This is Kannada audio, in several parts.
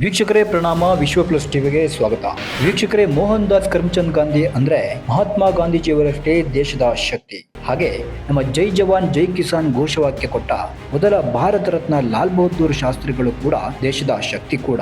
ವೀಕ್ಷಕರೇ ಪ್ರಣಾಮ, ವಿಶ್ವ ಪ್ಲಸ್ ಟಿವಿಗೆ ಸ್ವಾಗತ. ವೀಕ್ಷಕರೇ, ಮೋಹನ್ ದಾಸ್ ಕರ್ಮಚಂದ್ ಗಾಂಧಿ ಅಂದ್ರೆ ಮಹಾತ್ಮ ಗಾಂಧೀಜಿಯವರಷ್ಟೇ ದೇಶದ ಶಕ್ತಿ. ಹಾಗೆ ನಮ್ಮ ಜೈ ಜವಾನ್, ಜೈ ಕಿಸಾನ್ ಘೋಷವಾಕ್ಯ ಕೊಟ್ಟ ಮೊದಲ ಭಾರತ ರತ್ನ ಲಾಲ್ ಬಹದ್ದೂರ್ ಶಾಸ್ತ್ರಿಗಳು ಕೂಡ ದೇಶದ ಶಕ್ತಿ ಕೂಡ.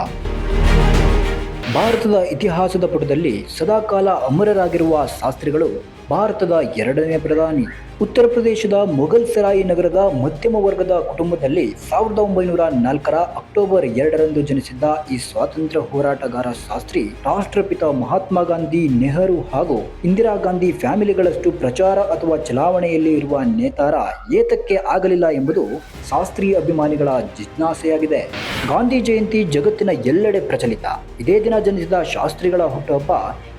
ಭಾರತದ ಇತಿಹಾಸದ ಪುಟದಲ್ಲಿ ಸದಾಕಾಲ ಅಮರರಾಗಿರುವ ಶಾಸ್ತ್ರಿಗಳು ಭಾರತದ ಎರಡನೇ ಪ್ರಧಾನಿ. ಉತ್ತರ ಪ್ರದೇಶದ ಮೊಘಲ್ ಸರಾಯಿ ನಗರದ ಮಧ್ಯಮ ವರ್ಗದ ಕುಟುಂಬದಲ್ಲಿ ಸಾವಿರದ ಒಂಬೈನೂರ ನಾಲ್ಕರ ಅಕ್ಟೋಬರ್ ಎರಡರಂದು ಜನಿಸಿದ್ದ ಈ ಸ್ವಾತಂತ್ರ್ಯ ಹೋರಾಟಗಾರ ಶಾಸ್ತ್ರಿ ರಾಷ್ಟ್ರಪಿತ ಮಹಾತ್ಮ ಗಾಂಧಿ ನೆಹರು ಹಾಗೂ ಇಂದಿರಾ ಗಾಂಧಿ ಫ್ಯಾಮಿಲಿಗಳಷ್ಟು ಪ್ರಚಾರ ಅಥವಾ ಚಲಾವಣೆಯಲ್ಲಿ ಇರುವ ನೇತಾರ ಏತಕ್ಕೆ ಆಗಲಿಲ್ಲ ಎಂಬುದು ಶಾಸ್ತ್ರಿ ಅಭಿಮಾನಿಗಳ ಜಿಜ್ಞಾಸೆಯಾಗಿದೆ. ಗಾಂಧಿ ಜಯಂತಿ ಜಗತ್ತಿನ ಎಲ್ಲೆಡೆ ಪ್ರಚಲಿತ. ಇದೇ ದಿನ ಜನಿಸಿದ ಶಾಸ್ತ್ರಿಗಳ ಹುಟ್ಟುಹಬ್ಬ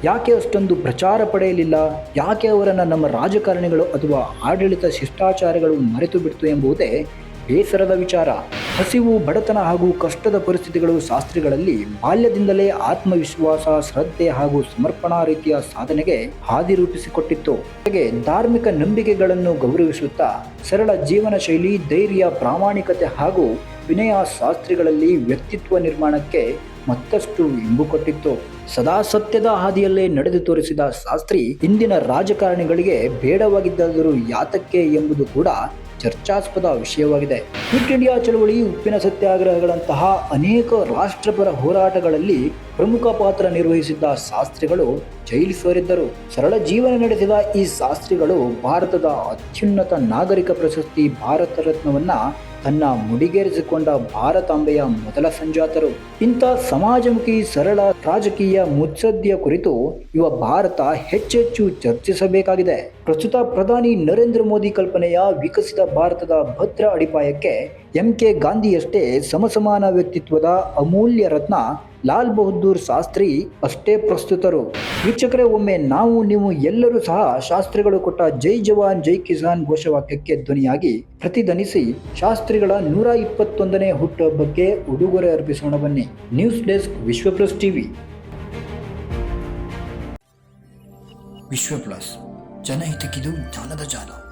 ಯಾಕೆ ಅಷ್ಟೊಂದು ಪ್ರಚಾರ ಪಡೆಯಲಿಲ್ಲ? ಯಾಕೆ ಅವರನ್ನು ನಮ್ಮ ರಾಜಕಾರಣಿಗಳು ಅಥವಾ ಆಡಳಿತ ಶಿಷ್ಟಾಚಾರಗಳು ಮರೆತು ಬಿಡ್ತು ಎಂಬುದೇ ಬೇಸರದ ವಿಚಾರ. ಹಸಿವು, ಬಡತನ ಹಾಗೂ ಕಷ್ಟದ ಪರಿಸ್ಥಿತಿಗಳು ಶಾಸ್ತ್ರಿಗಳಲ್ಲಿ ಬಾಲ್ಯದಿಂದಲೇ ಆತ್ಮವಿಶ್ವಾಸ, ಶ್ರದ್ಧೆ ಹಾಗೂ ಸಮರ್ಪಣಾ ರೀತಿಯ ಸಾಧನೆಗೆ ಹಾದಿ ರೂಪಿಸಿಕೊಟ್ಟಿತ್ತು. ಹಾಗೆ ಧಾರ್ಮಿಕ ನಂಬಿಕೆಗಳನ್ನು ಗೌರವಿಸುತ್ತಾ ಸರಳ ಜೀವನ ಶೈಲಿ ಧೈರ್ಯ, ಪ್ರಾಮಾಣಿಕತೆ ಹಾಗೂ ವಿನಯ ಶಾಸ್ತ್ರಿಗಳಲ್ಲಿ ವ್ಯಕ್ತಿತ್ವ ನಿರ್ಮಾಣಕ್ಕೆ ಮತ್ತಷ್ಟು ಇಂಬು ಕೊಟ್ಟಿತ್ತು. ಸದಾ ಸತ್ಯದ ಹಾದಿಯಲ್ಲೇ ನಡೆದು ತೋರಿಸಿದ ಶಾಸ್ತ್ರಿ ಇಂದಿನ ರಾಜಕಾರಣಿಗಳಿಗೆ ಬೇಡವಾಗಿದ್ದಾದರೂ ಯಾತಕ್ಕೆ ಎಂಬುದು ಕೂಡ ಚರ್ಚಾಸ್ಪದ ವಿಷಯವಾಗಿದೆ. ಕ್ವಿಟ್ ಇಂಡಿಯಾ ಚಳವಳಿ, ಉಪ್ಪಿನ ಸತ್ಯಾಗ್ರಹಗಳಂತಹ ಅನೇಕ ರಾಷ್ಟ್ರಪರ ಹೋರಾಟಗಳಲ್ಲಿ ಪ್ರಮುಖ ಪಾತ್ರ ನಿರ್ವಹಿಸಿದ್ದ ಶಾಸ್ತ್ರಿಗಳು ಜೈಲು ಸೇರಿದ್ದರು ಸರಳ ಜೀವನ ನಡೆಸಿದ ಈ ಶಾಸ್ತ್ರಿಗಳು ಭಾರತದ ಅತ್ಯುನ್ನತ ನಾಗರಿಕ ಪ್ರಶಸ್ತಿ ಭಾರತ ರತ್ನವನ್ನ ತನ್ನ ಮುಡಿಗೇರಿಸಿಕೊಂಡ ಭಾರತಾಂಬೆಯ ಮೊದಲ ಸಂಜಾತರು. ಇಂಥ ಸಮಾಜಮುಖಿ, ಸರಳ, ರಾಜಕೀಯ ಮುತ್ಸದ್ದಿಯ ಕುರಿತು ಯುವ ಭಾರತ ಹೆಚ್ಚೆಚ್ಚು ಚರ್ಚಿಸಬೇಕಾಗಿದೆ. ಪ್ರಸ್ತುತ ಪ್ರಧಾನಿ ನರೇಂದ್ರ ಮೋದಿ ಕಲ್ಪನೆಯ ವಿಕಸಿತ ಭಾರತದ ಭದ್ರ ಅಡಿಪಾಯಕ್ಕೆ ಎಂ ಕೆ ಗಾಂಧಿಯಷ್ಟೇ ಸಮಸಮಾನ ವ್ಯಕ್ತಿತ್ವದ ಅಮೂಲ್ಯ ರತ್ನ ಲಾಲ್ ಬಹದ್ದೂರ್ ಶಾಸ್ತ್ರಿ ಅಷ್ಟೇ ಪ್ರಸ್ತುತರು. ವೀಕ್ಷಕರೇ, ಒಮ್ಮೆ ನಾವು, ನೀವು ಎಲ್ಲರೂ ಸಹ ಶಾಸ್ತ್ರಿಗಳು ಕೊಟ್ಟ ಜೈ ಜವಾನ್, ಜೈ ಕಿಸಾನ್ ಘೋಷವಾಕ್ಯಕ್ಕೆ ಧ್ವನಿಯಾಗಿ ಪ್ರತಿಧ್ವನಿಸಿ ಶಾಸ್ತ್ರಿಗಳ ನೂರ ಇಪ್ಪತ್ತೊಂದನೇ ಹುಟ್ಟುಹಬ್ಬಕ್ಕೆ ಉಡುಗೊರೆ ಅರ್ಪಿಸೋಣ ಬನ್ನಿ. News desk Vishwa plus TV. Vishwa plus. ಜನಹಿತಕ್ಕಿದು ಜಾಲದ ಜಾಲ.